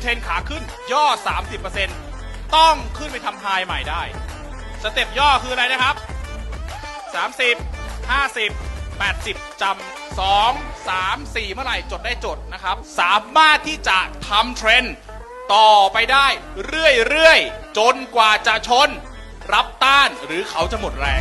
เทรนขาขึ้น ย่อ 30%ต้องขึ้นไปทำไฮใหม่ได้ สเต็ปย่อคืออะไรนะครับ 30 50 80จำ2 3 4 เมื่อไหร่จดได้จดนะครับ สามารถที่จะทำเทรนต่อไปได้เรื่อยๆ จนกว่าจะชน รับต้านหรือเขาจะหมดแรง